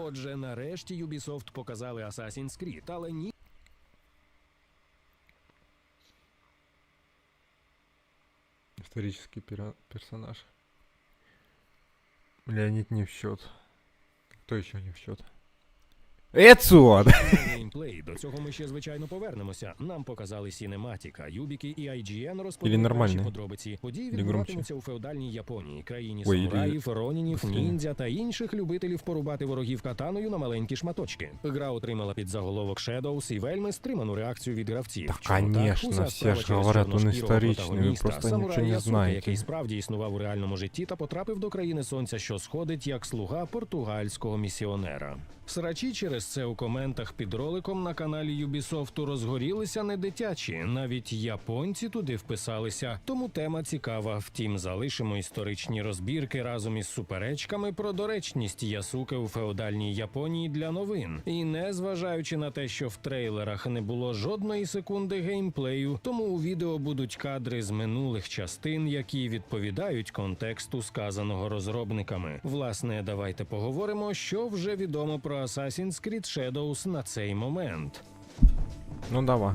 Отже, нарешті Ubisoft показали Assassin's Creed, але ні. Исторический пера- персонаж. Леонид не в счет. Кто еще не в счет? Эцуа! Геймплей. До цього ми ще звичайно повернемося. Нам показали Сінематіка, Юбіки і IGN розповіли нормальний? подробиці. Події відбуватимуться у феодальній Японії, країні Ой, самураїв, ронінів, ніндзя та інших любителів порубати ворогів катаною на маленькі шматочки. Гра отримала під заголовок Shadows і вельми стриману реакцію від гравців. Та, Чому так? конечно, Уся всі справа ж через говорять, чорношкірого історичний, ви протагоніста, просто нічого не Ясуке, знаєте. який справді існував у реальному житті та потрапив до країни сонця, що сходить як слуга португальського місіонера. Срачі через це у коментах під роликом на каналі Ubisoft розгорілися не дитячі, навіть японці туди вписалися. Тому тема цікава. Втім, залишимо історичні розбірки разом із суперечками про доречність Ясуки у феодальній Японії для новин. І не зважаючи на те, що в трейлерах не було жодної секунди геймплею, тому у відео будуть кадри з минулих частин, які відповідають контексту сказаного розробниками. Власне, давайте поговоримо, що вже відомо про Assassin's Creed Shadows на цей момент. Ну давай.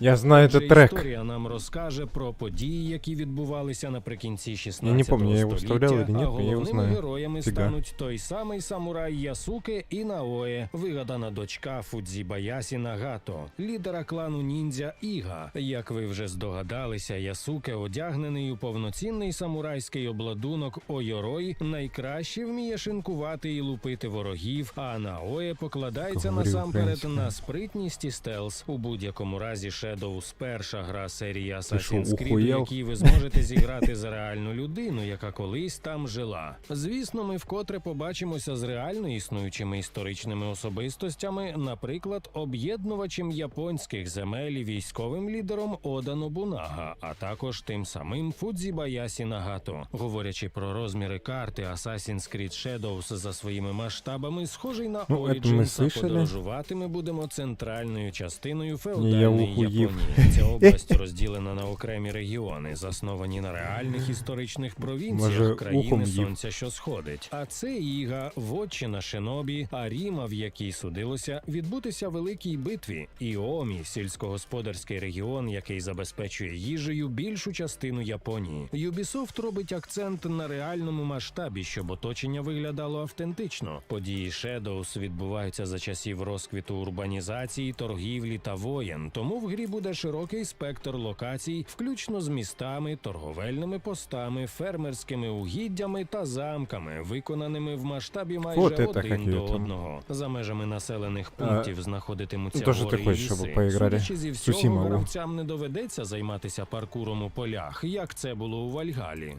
Я знаю Отже, этот трек. Історія нам розкаже про події, які відбувалися наприкінці 16 Я не помню, я століття, вставлял или нет, но я его знаю. героями Фига. стануть той самий самурай Ясуке і Наое, вигадана дочка Фудзібаясі Нагато, лідера клану ніндзя Іга. Як ви вже здогадалися, Ясуке, одягнений у повноцінний самурайський обладунок Ойорой, найкраще вміє шинкувати і лупити ворогів, а Наое покладається Говорю насамперед на спритність і стелс. У будь-якому разі Shadows – перша гра серії що, Assassin's Creed, у ухуєл? якій ви зможете зіграти за реальну людину, яка колись там жила. Звісно, ми вкотре побачимося з реально існуючими історичними особистостями, наприклад, об'єднувачем японських земель і військовим лідером Ода Нобунага, а також тим самим Фудзібаясі Нагато. Говорячи про розміри карти, Assassin's Creed Shadows за своїми масштабами схожий на Ну, это мы Origins, а слышали. подорожувати ми будемо центральною частиною Я феодальної ухуїв. Японії. Ця область розділена на окремі регіони, засновані на реальних історичних провінціях країни сонця, що сходить. А це Іга, вотчина Шинобі, Аріма, в якій судилося відбутися великій битві, і Омі, сільськогосподарський регіон, який забезпечує їжею більшу частину Японії. Ubisoft робить акцент на реальному масштабі, щоб оточення виглядало автентично. Події Shadows відбуваються за часів розквіту урбанізації, торгівлі та воєн. Тому в грі буде широкий спектр локацій, включно з містами, торговельними постами, фермерськими угіддями та замками, виконаними в масштабі майже Вот один до одного. За межами населених А, пунктів знаходитимуться ну, гори і ліси. Судячи зі всього, гравцям не доведеться займатися паркуром у полях, як це було у Вальгалі.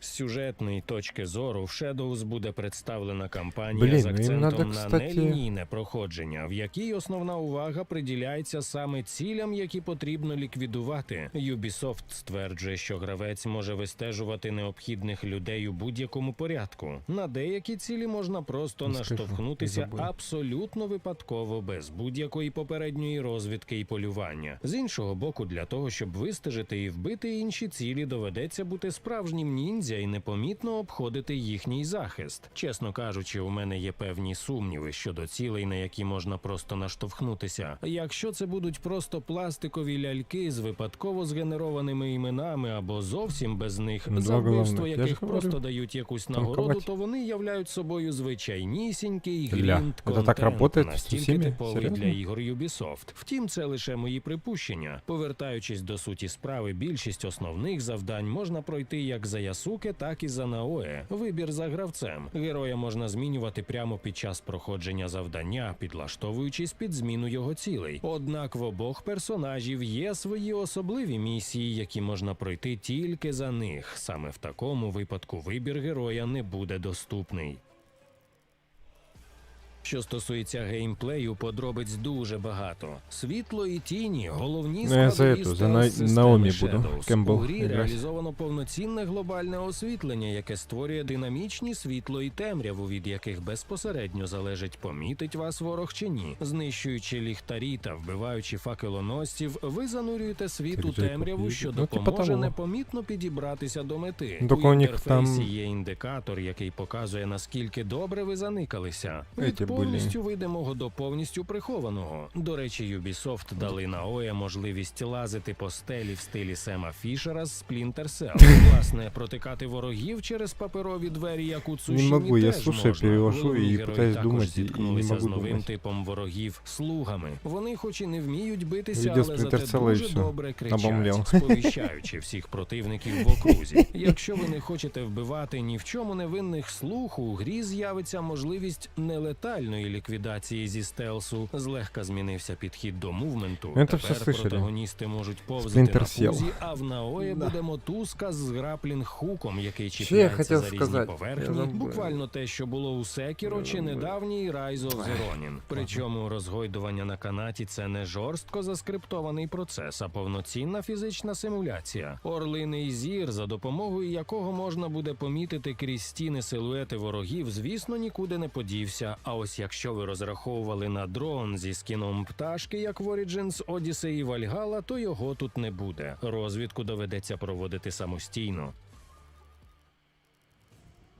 З сюжетної точки зору в Shadows буде представлена кампанія Блін, з ну, акцентом надо, на кстати- нелінійне проходження, в якій основна увага приділяється саме цілям, які потрібно ліквідувати. Ubisoft стверджує, що гравець може вистежувати необхідних людей у будь-якому порядку. На деякі цілі можна просто Не скажу, наштовхнутися абсолютно випадково, без будь-якої попередньої розвідки і полювання. З іншого боку, для того, щоб вистежити і вбити інші цілі, доведеться бути справжнім ніндзя і непомітно обходити їхній захист. Чесно кажучи, у мене є певні сумніви щодо цілей, на які можна просто наштовхнутися. Якщо це будуть просто пластикові ляльки з випадково згенерованими іменами або зовсім без них, за вбивство яких говорю, просто дають якусь нагороду, то вони являють собою звичайнісінький грінт в настільки типовий для ігор Ubisoft. Втім, це лише мої припущення. Повертаючись до суті справи, більшість основних завдань можна пройти як за Ясуке, так і за Наое. Вибір за гравцем. Героя можна змінювати прямо під час проходження завдання, підлаштовуючись під зміну його цілей. Однак в обох персонажів є свої особливі місії, які можна пройти тільки за них. Саме в такому випадку вибір героя не буде доступний. Що стосується геймплею, подробиць дуже багато. Світло і тіні, головні Ну, складові стелс-системи Наомі Shadows. буду, Кембл У грі реалізовано повноцінне глобальне освітлення, яке створює динамічні світло і темряву, від яких безпосередньо залежить, помітить вас ворог чи ні. Знищуючи ліхтарі та вбиваючи факелоносців, ви занурюєте світ у темряву, що Ну, допоможе непомітно підібратися до мети. Ну, тільки у інтерфейсі там- є індикатор, який показує наскільки добре ви заникалися. Від. Повністю видимого до повністю прихованого. До речі, Ubisoft дали на ОЕ можливість лазити по стелі в стилі Сема Фішера з Splinter Cell. Власне, протикати ворогів через паперові двері, як у Цушімі, могу, я теж слушаю, перевожу і пытаюсь також думать, і- не зіткнулися з новим типом ворогів слугами. Вони, хоч і не вміють битися, Відео але Splinter зате Cell і дуже добре кричать, сповіщаючи всіх противників в окрузі. Якщо ви не хочете вбивати ні в чому невинних слух, у грі з'явиться можливість нелетальної ліквідації зі стелсу. Злегка змінився підхід до мувменту. Це Тепер все слышали. протагоністи можуть повзати на пузі, а в наої Да. буде мотузка з граплінг-хуком, який чіпляється за різні сказати? поверхні. Буквально те, що було у Секіро чи недавній Rise of the Ronin. Причому розгойдування на канаті це не жорстко заскриптований процес, а повноцінна фізична симуляція. Орлиний зір, за допомогою якого можна буде помітити крізь стіни силуети ворогів, звісно, нікуди не подівся. А ось якщо ви розраховували на дрон зі скіном пташки, як в Origins, Odyssey і Valhalla, то його тут не буде. Розвідку доведеться проводити самостійно.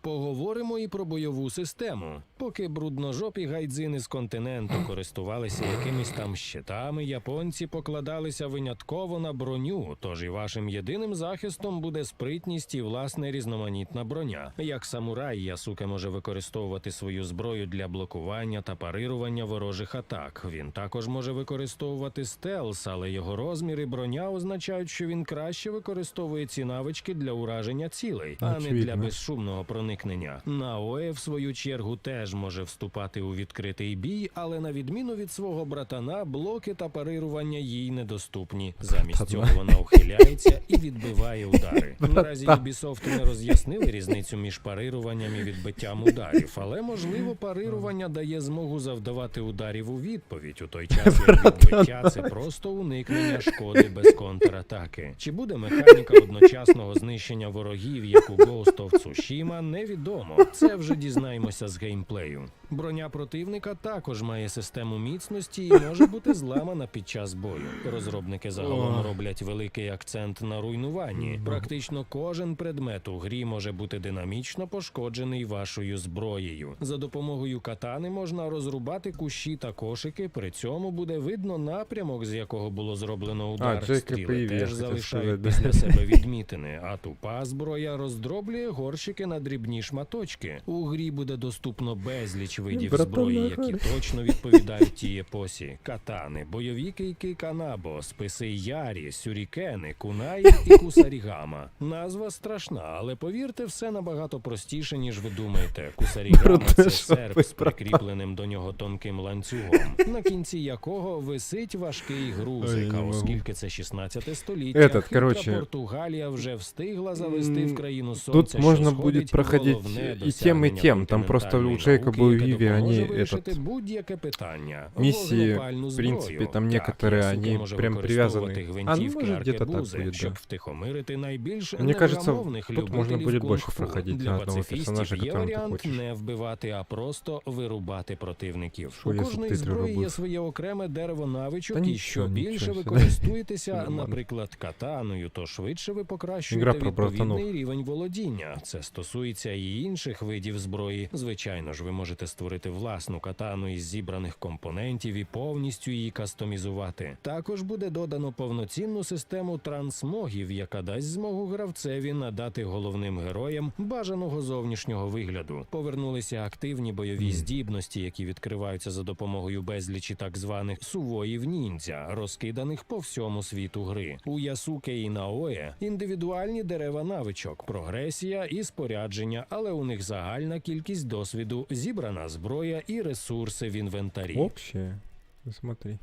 Поговоримо і про бойову систему. Поки брудножопі гайдзини з континенту користувалися якимись там щитами, японці покладалися винятково на броню. Тож і вашим єдиним захистом буде спритність і власне різноманітна броня. Як самурай, Ясуке може використовувати свою зброю для блокування та парирування ворожих атак. Він також може використовувати стелс, але його розмір і броня означають, що він краще використовує ці навички для ураження цілей, а не для безшумного проникнення. Наоe, в свою чергу, теж може вступати у відкритий бій, але на відміну від свого братана, блоки та парирування їй недоступні. Замість цього вона ухиляється і відбиває удари. Наразі Ubisoft не роз'яснили різницю між парируванням і відбиттям ударів, але можливо парирування дає змогу завдавати ударів у відповідь у той час, як відбиття це просто уникнення шкоди без контратаки. Чи буде механіка одночасного знищення ворогів, як у Ghost of Tsushima, невідомо. Це вже дізнаємося з геймплею. Броня противника також має систему міцності і може бути зламана під час бою. Розробники загалом роблять великий акцент на руйнуванні. Практично кожен предмет у грі може бути динамічно пошкоджений вашою зброєю. За допомогою катани можна розрубати кущі та кошики. При цьому буде видно напрямок, з якого було зроблено удар. Джейка Стріли теж залишають після себе відмітини, а тупа зброя роздроблює горщики на дрібні шматочки. У грі буде доступно безліч видів зброї, які точно відповідають тій епосі: катани, бойові кийки канабо, списи ярі, сюрікени, кунаї і кусарігама. Назва страшна, але повірте, все набагато простіше, ніж ви думаєте. Кусарігама це серп з прикріпленим до нього тонким ланцюгом, на кінці якого висить важкий грузик. А оскільки це 16 століття, Этот, короче, Португалія вже встигла завести в країну сонця. Тут що можно сходить, будет проходить головне и тем, досягнення тем. Там просто у науки, был Виви, допоможе они вирішити этот... будь-яке питання. Миссии, Вогнепальну в зброю. принципе, там Так, некоторые, Ясуке они може прям використовувати привязаны. А, ну, гвинтівки может, где-то так аркебузи, будет, щоб да. втихомирити найбільш Мне кажется, невгамовних тут можно любителів будет больше кунг-фу. проходить Для на одного пацифістів персонажа, є которого ты варіант хочешь. не вбивати, а просто вирубати противників. Що У є кожної субтитри зброї є робив? своє окреме дерево навичок, Та і нічого, що більше нічого ви собі. користуєтеся, Нормально. наприклад, катаною, то швидше ви Ігра покращуєте про відповідний братанов. рівень володіння. Це стосується і інших видів зброї. Звичайно ж, ви можете створити власну катану із зібраних компонентів і повністю її кастомізувати. Також буде додано повноцінну систему трансмогів, яка дасть змогу гравцеві надати головним героям бажаного зовнішнього вигляду. Повернулися активні бойові здібності, які відкриваються за допомогою безлічі так званих сувоїв ніндзя, розкиданих по всьому світу гри. У Ясуке і Наое індивідуальні дерева навичок, прогресія і спорядження, але у них загальна кількість досвіду, зібрана зброя і ресурси в інвентарі. Общее? Смотри.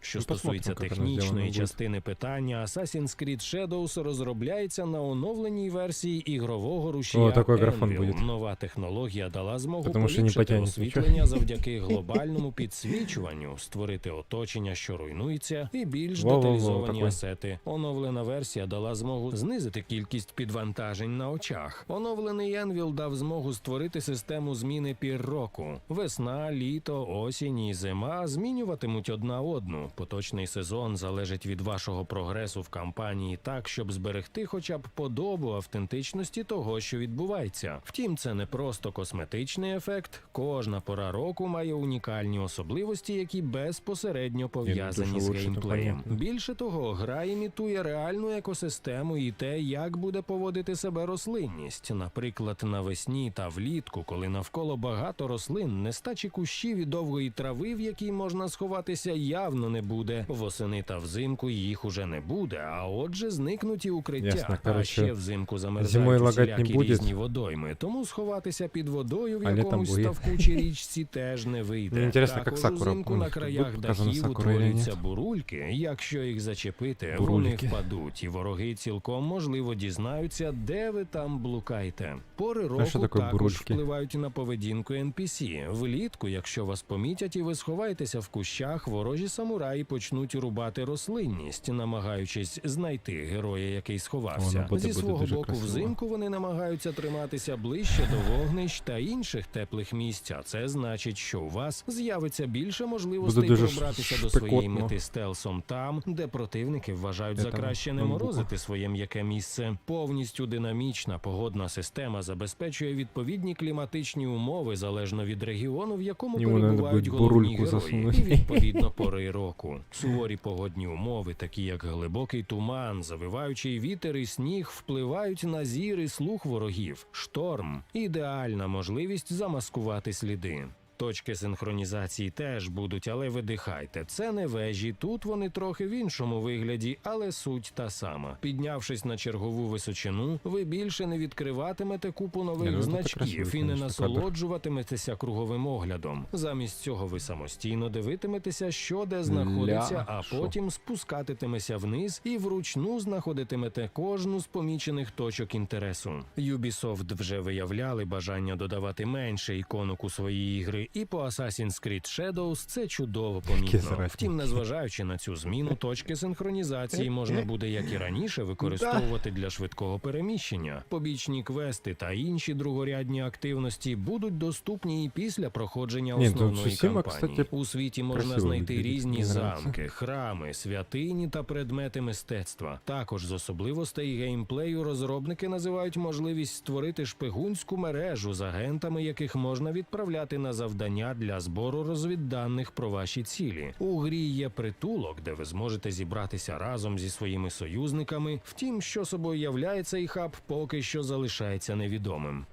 Що Ну, стосується технічної частини питання, Assassin's Creed Shadows розробляється на оновленій версії ігрового рушія О, такой графон будет. Нова технологія дала змогу поліпшити освітлення завдяки глобальному підсвічуванню, створити оточення, що руйнується, і більш деталізовані такой. асети. Оновлена версія дала змогу знизити кількість підвантажень на очах. Оновлений Envil дав змогу створити систему зміни пір року. Весна, літо, осінь і зима змінюватимуть одна одну. Поточний сезон залежить від вашого прогресу в кампанії так, щоб зберегти хоча б подобу автентичності того, що відбувається. Втім, це не просто косметичний ефект. Кожна пора року має унікальні особливості, які безпосередньо пов'язані з геймплеєм. Більше того, гра імітує реальну екосистему і те, як буде поводити себе рослинність. Наприклад, навесні та влітку, коли навколо багато рослин, нестачі кущів і довгої трави, в якій можна сховатися, явно не буде. Восени та взимку їх уже не буде. А отже, зникнуть і укриття. Ясно, а ще взимку замерзають не різні водойми. Тому сховатися під водою в А якомусь ставку чи річці теж не вийде. Мені інтересно, як Також Сакура узимку на краях дахів утворюються бурульки. Якщо їх зачепити, вони впадуть, і вороги цілком можливо дізнаються, де ви там блукаєте. Пори року також впливають на поведінку NPC. Влітку, якщо вас помітять і ви сховаєтеся в кущах, ворожі самураї почнуть рубати рослинність, намагаючись знайти героя, який сховався. Зі свого боку, красиво. взимку вони намагаються триматися ближче до вогнищ та інших теплих місць. А це значить, що у вас з'явиться більше можливостей пробратися до своєї мети стелсом там, де противники вважають Я за краще не морозити своє м'яке місце. Повністю динамічна погодна система забезпечує відповідні кліматичні умови залежно від регіону, в якому Йому перебувають головні герої, засунути. і відповідно пори року. Суворі погодні умови, такі як глибокий туман, завиваючий вітер і сніг, впливають на зір і слух ворогів. Шторм ідеальна можливість замаскувати сліди. Точки синхронізації теж будуть, але видихайте. Це не вежі. Тут вони трохи в іншому вигляді, але суть та сама. Піднявшись на чергову височину, ви більше не відкриватимете купу нових ну, значків і не насолоджуватиметеся круговим оглядом. Замість цього ви самостійно дивитиметеся, що де знаходиться, а потім спускатитимеся вниз і вручну знаходитимете кожну з помічених точок інтересу. Ubisoft вже виявляли бажання додавати менше іконок у свої ігри, і по Assassin's Creed Shadows це чудово помітно. Втім, незважаючи на цю зміну, точки синхронізації можна буде, як і раніше, використовувати для швидкого переміщення. Побічні квести та інші другорядні активності будуть доступні і після проходження основної кампанії. У світі можна знайти різні замки, храми, святині та предмети мистецтва. Також з особливостей геймплею розробники називають можливість створити шпигунську мережу з агентами, яких можна відправляти на завдання для збору розвідданих про ваші цілі. У грі є притулок, де ви зможете зібратися разом зі своїми союзниками. Втім, що собою являє цей хаб, поки що залишається невідомим.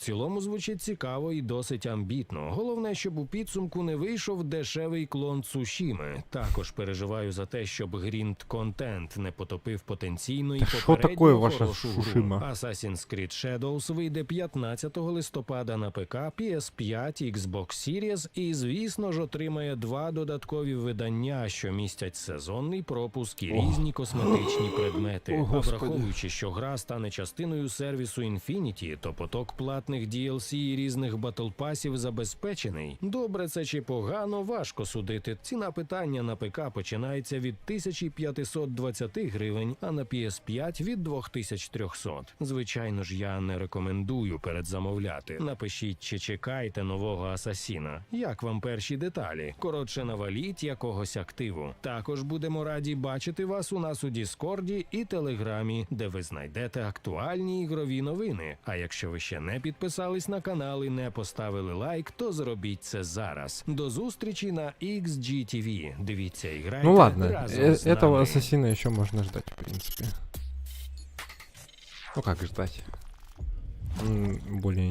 Цілому звучить цікаво і досить амбітно. Головне, щоб у підсумку не вийшов дешевий клон Цушіми. Також переживаю за те, щоб грінт контент не потопив потенційно і попередньо хорошу гру. Assassin's Creed Shadows вийде 15 листопада на ПК, PS5, Xbox Series і, звісно ж, отримає два додаткові видання, що містять сезонний пропуск і різні косметичні предмети. А враховуючи, що гра стане частиною сервісу Infinity, то поток платних DLC і різних батлпасів забезпечений. Добре це чи погано, важко судити. Ціна питання на ПК починається від 1520 гривень, а на PS5 від 2300. Звичайно ж, я не рекомендую передзамовляти. Напишіть, чи чекаєте нового асасіна. Як вам перші деталі? Коротше, наваліть якогось активу. Також будемо раді бачити вас у нас у Діскорді і Телеграмі, де ви знайдете актуальні ігрові новини. А якщо ви ще не підписались на канал і не поставили лайк, то зробіть це зараз. До зустрічі на XGTV. Дивіться і грайте Ну ладно, разом э, з этого нами. ассасина еще можно ждать, в принципе. Ну как ждать? М, Более